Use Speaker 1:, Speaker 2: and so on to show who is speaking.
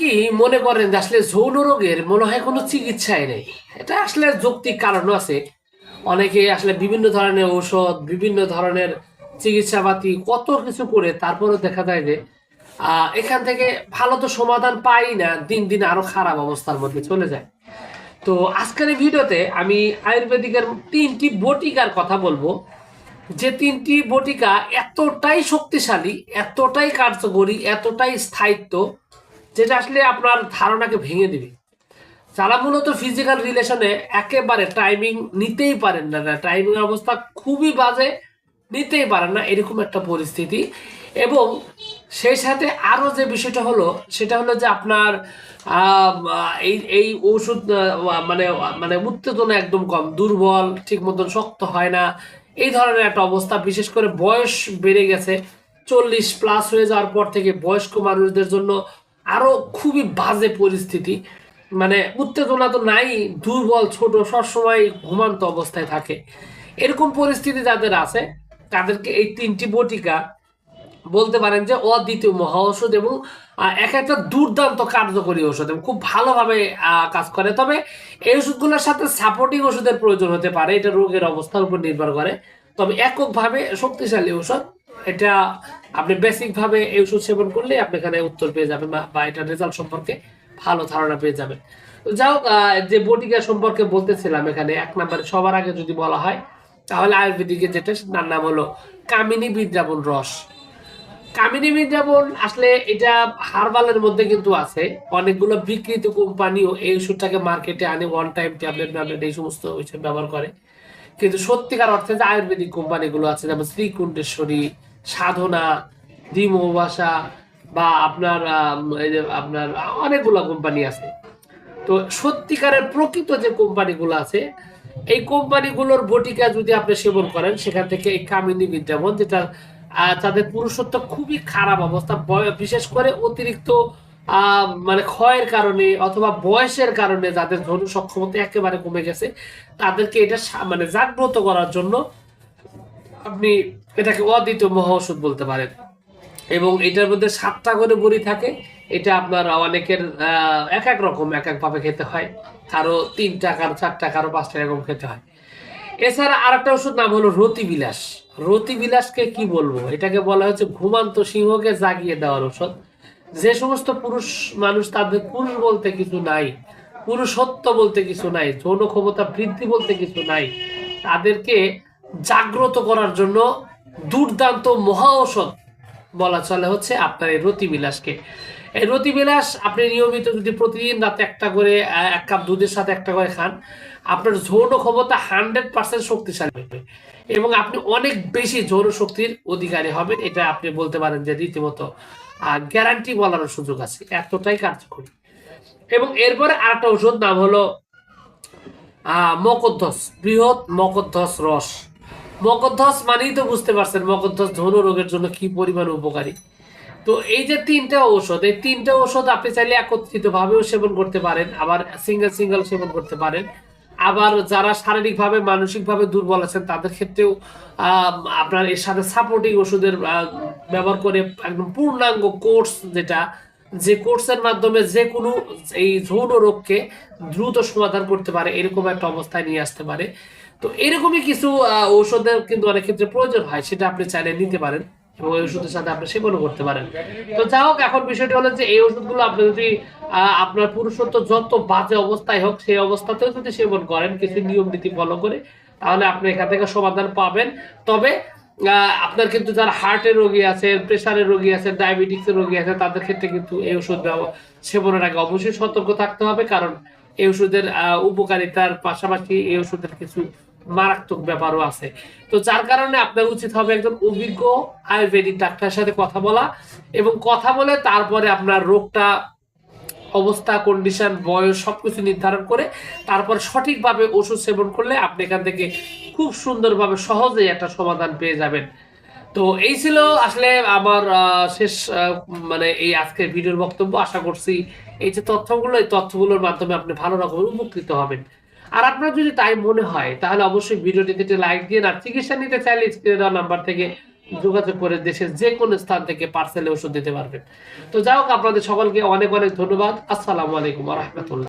Speaker 1: কি মনে করেন যে আসলে যৌন রোগের মনে হয় কোনো চিকিৎসাই নেই? এটা আসলে যৌক্তিক কারণও আছে। অনেকে আসলে বিভিন্ন ধরনের ঔষধ, বিভিন্ন ধরনের চিকিৎসাপাতি, কত কিছু করে তারপরে দেখা যায় যে এখান থেকে ভালো তো সমাধান পাই না, দিন দিন আরও খারাপ অবস্থার মধ্যে চলে যায়। তো আজকের ভিডিওতে আমি আয়ুর্বেদিকের তিনটি বটিকার কথা বলব। যে তিনটি বটিকা এতটাই শক্তিশালী, এতটাই কার্যকরী, এতটাই স্থায়িত্ব যেটা আসলে আপনার ধারণাকে ভেঙে দিবে। যারা মূলত ফিজিক্যাল রিলেশনে একেবারে টাইমিং নিতেই পারেন না না টাইমিং অবস্থা খুবই বাজে, নিতেই পারেন না, এরকম একটা পরিস্থিতি। এবং সেই সাথে আরও যে বিষয়টা হলো, সেটা হলো যে আপনার এই এই ওষুধ মানে মানে উত্তেজনা একদম কম, দুর্বল ঠিক মতন শক্ত হয় না, এই ধরনের একটা অবস্থা, বিশেষ করে বয়স বেড়ে গেছে, চল্লিশ প্লাস হয়ে যাওয়ার পর থেকে বয়স্ক মানুষদের জন্য আরও খুবই বাজে পরিস্থিতি। মানে উত্তেজনা তো নাই, দুর্বল, ছোট, সবসময় ঘুমান্ত অবস্থায় থাকে। এরকম পরিস্থিতি যাদের আছে, তাদেরকে এই তিনটি বটিকা বলতে পারেন যে অদ্বিতীয় মহা ঔষধ এবং এক একটা দুর্দান্ত কার্যকরী ওষুধ এবং খুব ভালোভাবে কাজ করে। তবে এই ওষুধগুলোর সাথে সাপোর্টিং ওষুধের প্রয়োজন হতে পারে, এটা রোগের অবস্থার উপর নির্ভর করে। তবে এককভাবে শক্তিশালী ওষুধ এটা আপনি বেসিক ভাবে এই ওষুধ সেবন করলে আপনি এখানে উত্তর পেয়ে যাবেন বা- এটার রেজাল্ট সম্পর্কে ভালো ধারণা পেয়ে যাবেন। হোক যে বটিকা সম্পর্কে বলতেছিলাম এখানে, এক নম্বরে সবার আগে যদি বলা হয়, তাহলে আয়ুর্বেদিকের যেটা, তার নাম হলো কামিনী বিদ্রাবণ রস। কামিনী বিদ্রাবণ আসলে এটা হারবালের মধ্যে কিন্তু আছে। অনেকগুলো বিকৃত কোম্পানিও এই ওষুধটাকে মার্কেটে আনে ওয়ান টাইম ট্যাবলেট ট্যাবলেট এই সমস্ত ওষুধ ব্যবহার করে। কিন্তু সত্যিকার অর্থে যে আয়ুর্বেদিক কোম্পানিগুলো আছে, যেমন শ্রীকুণ্ডেশ্বরী সাধনা দিমবাসা বা আপনার এই যে আপনার অনেকগুলো কোম্পানি আছে। তো সত্যিকারের প্রকৃত যে কোম্পানিগুলো আছে, এই কোম্পানিগুলোর বটিকা যদি আপনি সেবন করেন, সেখান থেকে এই কামিনী বিদ্যাবন যেটা তাদের পুরুষত্ব খুবই খারাপ অবস্থা বিশেষ করে অতিরিক্ত মানে ক্ষয়ের কারণে অথবা বয়সের কারণে যাদের যৌন সক্ষমতা একেবারে কমে গেছে, তাদেরকে এটা মানে জাগ্রত করার জন্য আপনি এটাকে অদ্বিতীয় ওষুধ বলতে পারেন। এবং এটার মধ্যে সাতটা করে বড়ি থাকে। এটা আপনার অনেকের এক এক রকম, এক এক ভাবে খেতে হয়। কারও তিনটা, কারও চারটা, কারও পাঁচটা এরকম খেতে হয়। এছাড়া আর একটা ওষুধ নাম হলো রতিবিলাস। রতিবিলাসকে রতি কি বলব? এটাকে বলা হচ্ছে ঘুমান্ত সিংহকে জাগিয়ে দেওয়ার ওষুধ। যে সমস্ত পুরুষ মানুষ তাদের পুরুষ বলতে কিছু নাই, পুরুষত্ব বলতে কিছু নাই, যৌন ক্ষমতা বৃদ্ধি বলতে কিছু নাই, তাদেরকে জাগ্রত করার জন্য দুর্দান্ত মহা ঔষধ বলা চলে হচ্ছে আপনার এই রতিবিলাসকে এই রতিবিলাস আপনি নিয়মিত যদি প্রতিদিন রাতে একটা করে এক কাপ দুধের সাথে একটা করে খান, আপনার যৌন ক্ষমতা হান্ড্রেড পার্সেন্ট শক্তিশালী হবে এবং আপনি অনেক বেশি যৌন শক্তির অধিকারী হবেন, এটা আপনি বলতে পারেন যে রীতিমতো গ্যারান্টি বলার সুযোগ আছে, এতটাই কার্যকরী। এবং এরপরে আরেকটা ওষুধ নাম হলো মকদ্ধস বৃহৎ মকদ্ধস রস। মকদ্ধস মানেই তো বুঝতে পারছেন মকদ্ধস যৌন রোগের জন্য কি পরিমাণ উপকারী। তো এই যে তিনটা ঔষধ, এই তিনটা ঔষধ আপনি চাইলে একত্রিত ভাবেও সেবন করতে পারেন, আবার সিঙ্গেল সিঙ্গেল সেবন করতে পারেন। আবার যারা শারীরিকভাবে, মানসিকভাবে দুর্বল আছেন, তাদের ক্ষেত্রেও আপনার এর সাথে সাপোর্টিং ওষুধের ব্যবহার করে একদম পূর্ণাঙ্গ কোর্স যেটা যে কোর্সের মাধ্যমে যে কোনো এই যৌন রোগকে দ্রুত সমাধান করতে পারে, এরকম একটা অবস্থায় নিয়ে আসতে পারে। তো এরকমই কিছু ঔষধের কিন্তু অনেক ক্ষেত্রে প্রয়োজন হয়, সেটা আপনি চাইলে নিতে পারেন এবং এই ওষুধের সাথে আপনি সেবনও করতে পারেন। তো যা হোক, এখন বিষয়টি হলো যে এই ওষুধগুলো আপনি যদি আপনার পুরুষত্ব যত বাজে অবস্থায় হোক, সেই অবস্থাতেও যদি সেবন করেন, কিছু নিয়ম নীতি ফলো করে, তাহলে আপনি এখান থেকে সমাধান পাবেন। তবে আপনার কিন্তু যারা হার্টের রোগী আছে প্রেশারের রোগী আছে ডায়াবেটিক্সের রোগী আছে, তাদের ক্ষেত্রে কিন্তু এই ওষুধ সেবনের আগে অবশ্যই সতর্ক থাকতে হবে, কারণ এই ওষুধের উপকারিতার পাশাপাশি এই ওষুধের কিছু মারাত্মক ব্যাপারও আছে। তো যার কারণে আপনার উচিত হবে একজন অভিজ্ঞ আয়ুর্বেদিক ডাক্তারের সাথে কথা বলা এবং কথা বলে তারপরে আপনার রোগটা অবস্থা কন্ডিশন বয়স সবকিছু নির্ধারণ করে তারপর সঠিকভাবে ওষুধ সেবন করলে আপনি এখান থেকে খুব সুন্দরভাবে সহজেই একটা সমাধান পেয়ে যাবেন। তো এই ছিল আসলে আমার শেষ মানে এই আজকের ভিডিওর বক্তব্য। আশা করছি এই যে তথ্যগুলো, এই তথ্যগুলোর মাধ্যমে আপনি ভালো রকমের উপকৃত হবেন। আর আপনার যদি তাই মনে হয়, তাহলে অবশ্যই ভিডিওটিতে লাইক দিয়ে আর চিকিৎসা নিতে চাইলে স্ক্রিনে দেওয়া নাম্বার থেকে যোগাযোগ করে দেশের যে কোনো স্থান থেকে পার্সেলে ওষুধ দিতে পারবেন। তো যাই হোক, আপনাদের সকলকে অনেক অনেক ধন্যবাদ। আসসালামু আলাইকুম রহমতুল্লাহ।